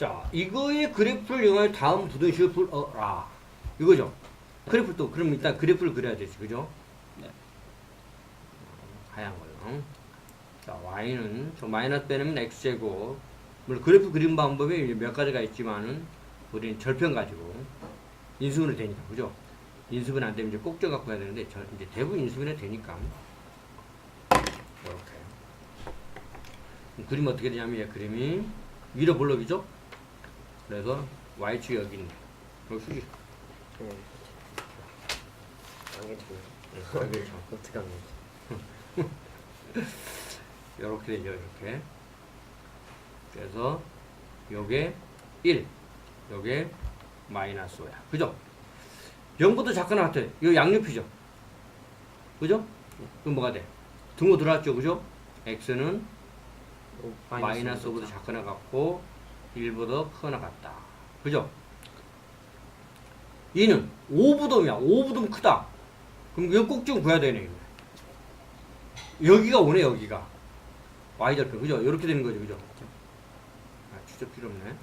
자, 이거의 그래프를 이용하여 다음 부등식을 풀어라. 이거죠. 그래프 또, 그럼 일단 그래프를 그려야 되지, 그죠? 네. 하얀 걸로. 자, y는 저 마이너스 빼내면 x제곱. 물론 그래프 그림 방법이 몇 가지가 있지만은 우리는 절편 가지고 인수분해 되니까, 그죠? 인수분해 안 되면 이제 꼭져 갖고 해야 되는데 저 이제 대부분 인수분해 되니까 이렇게. 그림 어떻게 되냐면 얘 그림이 위로 볼록이죠? 그래서 y축이 여기 있네. 여기 수직. 그냥 안 참. 어떻게 하면 되지? 이렇게 되죠, 이렇게. 그래서 요게 1, 요게 마이너스 5야. 그죠? 0보다 작거나 같아. 이거 양육이죠. 그죠? 그럼 뭐가 돼? 등호 들어왔죠, 그죠? x는 오, 마이너스 5보다 작거나 같고 1보다 크거나 같다. 그죠? 2는 5부동이야. 5부동 크다. 그럼 이거 꼭좀 구해야 되네. 여기가 오네 여기가. y절편 그죠? 이렇게 되는 거죠. 그죠? 아 진짜 필요 없네.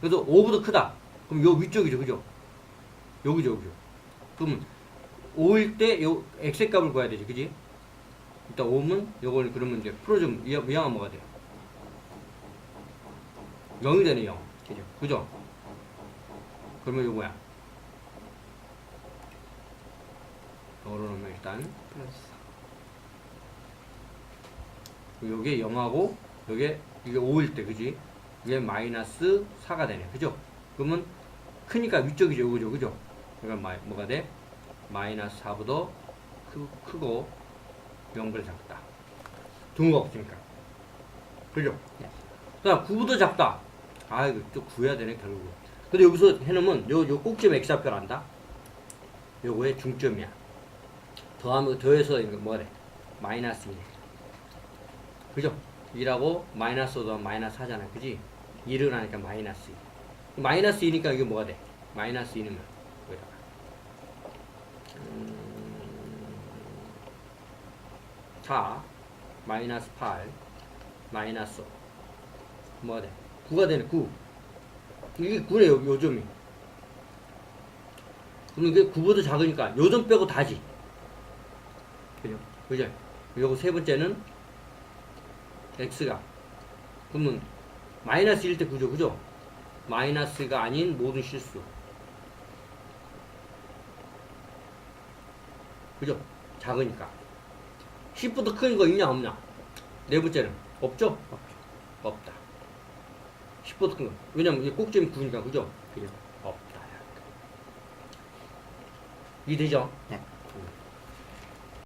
그래서 5보다 크다. 그럼 요 위쪽이죠. 그죠? 여기죠. 여기죠. 그러면 5일 때 요 x의 값을 구해야 되지. 그지? 일단 5면 요걸 그러면 이제 풀어주면 이 양은 뭐가 돼요? 0이 되네 0. 그죠. 그죠? 그러면 이거 뭐야? 요로 놓으면 일단 플러스 요게 0하고 요게 이게 5일 때 그지? 이게 마이너스 4가 되네 그죠? 그러면 크니까 위쪽이죠 그죠 그죠? 그러니까 마, 뭐가 돼? 마이너스 4보다 크, 크고 0보다 작다 등호가 없으니까 그죠? 네. 그다음 9보다 작다 아 이거 또 구해야 되네 결국 근데 여기서 해놓으면 요, 요 꼭지점 x좌표 한다 요거의 중점이야 더하면 더해서 이거 돼? 마이너스 2네 그죠? 2라고 마이너스 5 더하면 마이너스 하잖아 그지? 2를 하니까 마이너스 2 마이너스 2니까 이게 뭐가 돼? 마이너스 2는 여기다가 음, 4 마이너스 8 마이너스 5 뭐가 돼? 9가 되네 9 이게 9네 요, 요점이 그럼 이게 9보다 작으니까 요점 빼고 다지 그죠. 그죠? 요거 세 번째는 x가 그러면 마이너스 1때 그죠 그죠? 마이너스가 아닌 모든 실수 그죠? 작으니까 10보다 큰 거 있냐 없냐? 네 번째는 없죠? 없다 10보다 큰 거. 왜냐면 이게 꼭지점이 9니까 그죠? 그죠. 없다 이해되죠? 네. 음.